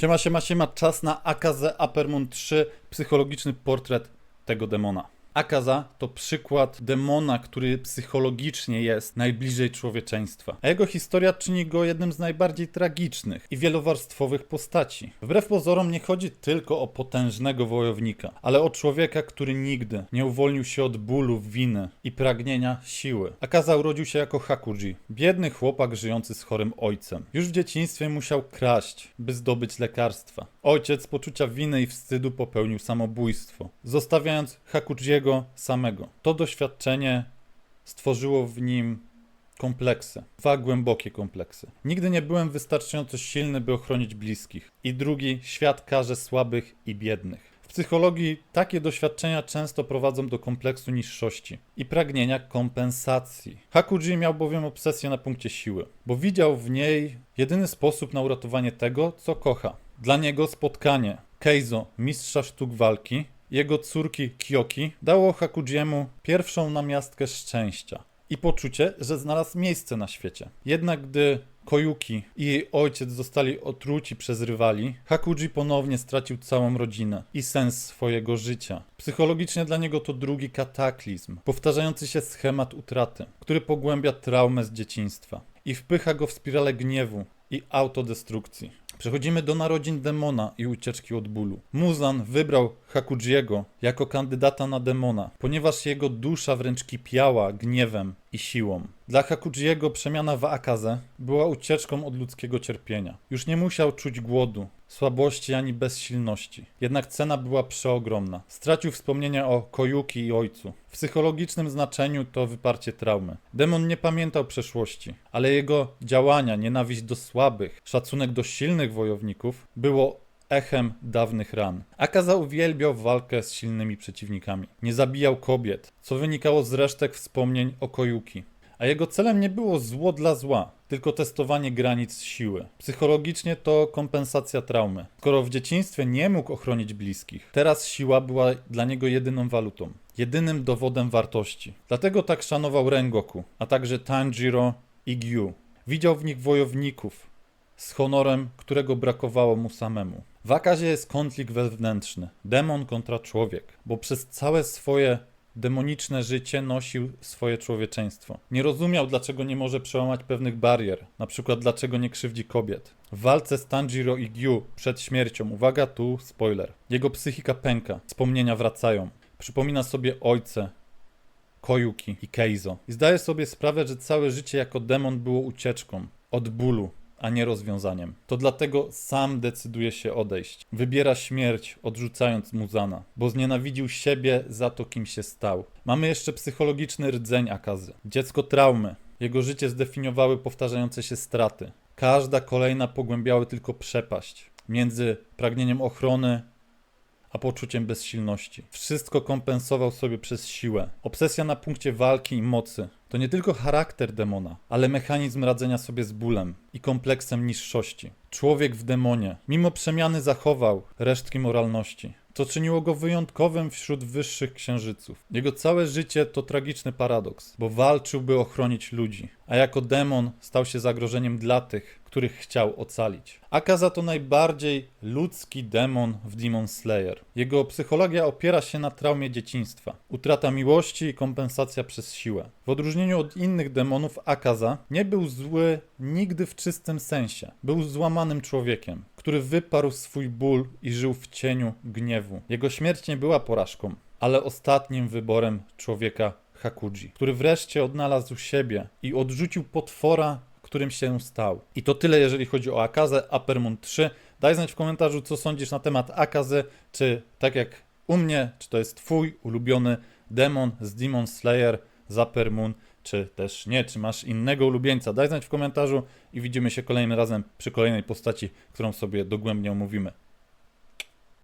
Siema, siema, siema, czas na Akaze Apermon 3, psychologiczny portret tego demona. Akaza to przykład demona, który psychologicznie jest najbliżej człowieczeństwa. A jego historia czyni go jednym z najbardziej tragicznych i wielowarstwowych postaci. Wbrew pozorom nie chodzi tylko o potężnego wojownika, ale o człowieka, który nigdy nie uwolnił się od bólu, winy i pragnienia siły. Akaza urodził się jako Hakuji, biedny chłopak żyjący z chorym ojcem. Już w dzieciństwie musiał kraść, by zdobyć lekarstwa. Ojciec z poczucia winy i wstydu popełnił samobójstwo, zostawiając Hakujiego samego. To doświadczenie stworzyło w nim kompleksy, dwa głębokie kompleksy. Nigdy nie byłem wystarczająco silny, by ochronić bliskich. I drugi, świat karze słabych i biednych. W psychologii takie doświadczenia często prowadzą do kompleksu niższości i pragnienia kompensacji. Hakuji miał bowiem obsesję na punkcie siły, bo widział w niej jedyny sposób na uratowanie tego, co kocha. Dla niego spotkanie Keizo, mistrza sztuk walki, jego córki Kyoki dało Hakujiemu pierwszą namiastkę szczęścia i poczucie, że znalazł miejsce na świecie. Jednak gdy Koyuki i jej ojciec zostali otruci przez rywali, Hakuji ponownie stracił całą rodzinę i sens swojego życia. Psychologicznie dla niego to drugi kataklizm, powtarzający się schemat utraty, który pogłębia traumę z dzieciństwa i wpycha go w spiralę gniewu i autodestrukcji. Przechodzimy do narodzin demona i ucieczki od bólu. Muzan wybrał Hakujiego jako kandydata na demona, ponieważ jego dusza wręcz kipiała gniewem i siłą. Dla Hakujiego przemiana w Akazę była ucieczką od ludzkiego cierpienia. Już nie musiał czuć głodu, słabości ani bezsilności. Jednak cena była przeogromna. Stracił wspomnienia o Kojuki i ojcu. W psychologicznym znaczeniu to wyparcie traumy. Demon nie pamiętał przeszłości, ale jego działania, nienawiść do słabych, szacunek do silnych wojowników było echem dawnych ran. Akaza uwielbiał walkę z silnymi przeciwnikami. Nie zabijał kobiet, co wynikało z resztek wspomnień o Kojuki. A jego celem nie było zło dla zła, tylko testowanie granic siły. Psychologicznie to kompensacja traumy. Skoro w dzieciństwie nie mógł ochronić bliskich, teraz siła była dla niego jedyną walutą, jedynym dowodem wartości. Dlatego tak szanował Rengoku, a także Tanjiro i Gyu. Widział w nich wojowników z honorem, którego brakowało mu samemu. W Akazie jest konflikt wewnętrzny, demon kontra człowiek, bo przez całe swoje demoniczne życie nosił swoje człowieczeństwo. Nie rozumiał, dlaczego nie może przełamać pewnych barier, na przykład dlaczego nie krzywdzi kobiet. W walce z Tanjiro i Gyu przed śmiercią, uwaga tu spoiler, jego psychika pęka, wspomnienia wracają. Przypomina sobie ojce, Kojuki i Keizo. I zdaje sobie sprawę, że całe życie jako demon było ucieczką od bólu, a nie rozwiązaniem. To dlatego sam decyduje się odejść. Wybiera śmierć, odrzucając Muzana, bo znienawidził siebie za to, kim się stał. Mamy jeszcze psychologiczny rdzeń Akazy. Dziecko traumy. Jego życie zdefiniowały powtarzające się straty. Każda kolejna pogłębiały tylko przepaść między pragnieniem ochrony a poczuciem bezsilności. Wszystko kompensował sobie przez siłę. Obsesja na punkcie walki i mocy to nie tylko charakter demona, ale mechanizm radzenia sobie z bólem i kompleksem niższości. Człowiek w demonie, mimo przemiany, zachował resztki moralności. To czyniło go wyjątkowym wśród wyższych księżyców. Jego całe życie to tragiczny paradoks, bo walczył, by ochronić ludzi, a jako demon stał się zagrożeniem dla tych, których chciał ocalić. Akaza to najbardziej ludzki demon w Demon Slayer. Jego psychologia opiera się na traumie dzieciństwa. Utrata miłości i kompensacja przez siłę. W odróżnieniu od innych demonów Akaza nie był zły nigdy w czystym sensie. Był złamanym człowiekiem, który wyparł swój ból i żył w cieniu gniewu. Jego śmierć nie była porażką, ale ostatnim wyborem człowieka Hakuji, który wreszcie odnalazł siebie i odrzucił potwora, którym się stał. I to tyle, jeżeli chodzi o Akazę Apermon 3. Daj znać w komentarzu, co sądzisz na temat Akazy, czy tak jak u mnie, czy to jest twój ulubiony demon z Demon Slayer z Apermon, czy też nie, czy masz innego ulubieńca. Daj znać w komentarzu i widzimy się kolejnym razem przy kolejnej postaci, którą sobie dogłębnie omówimy.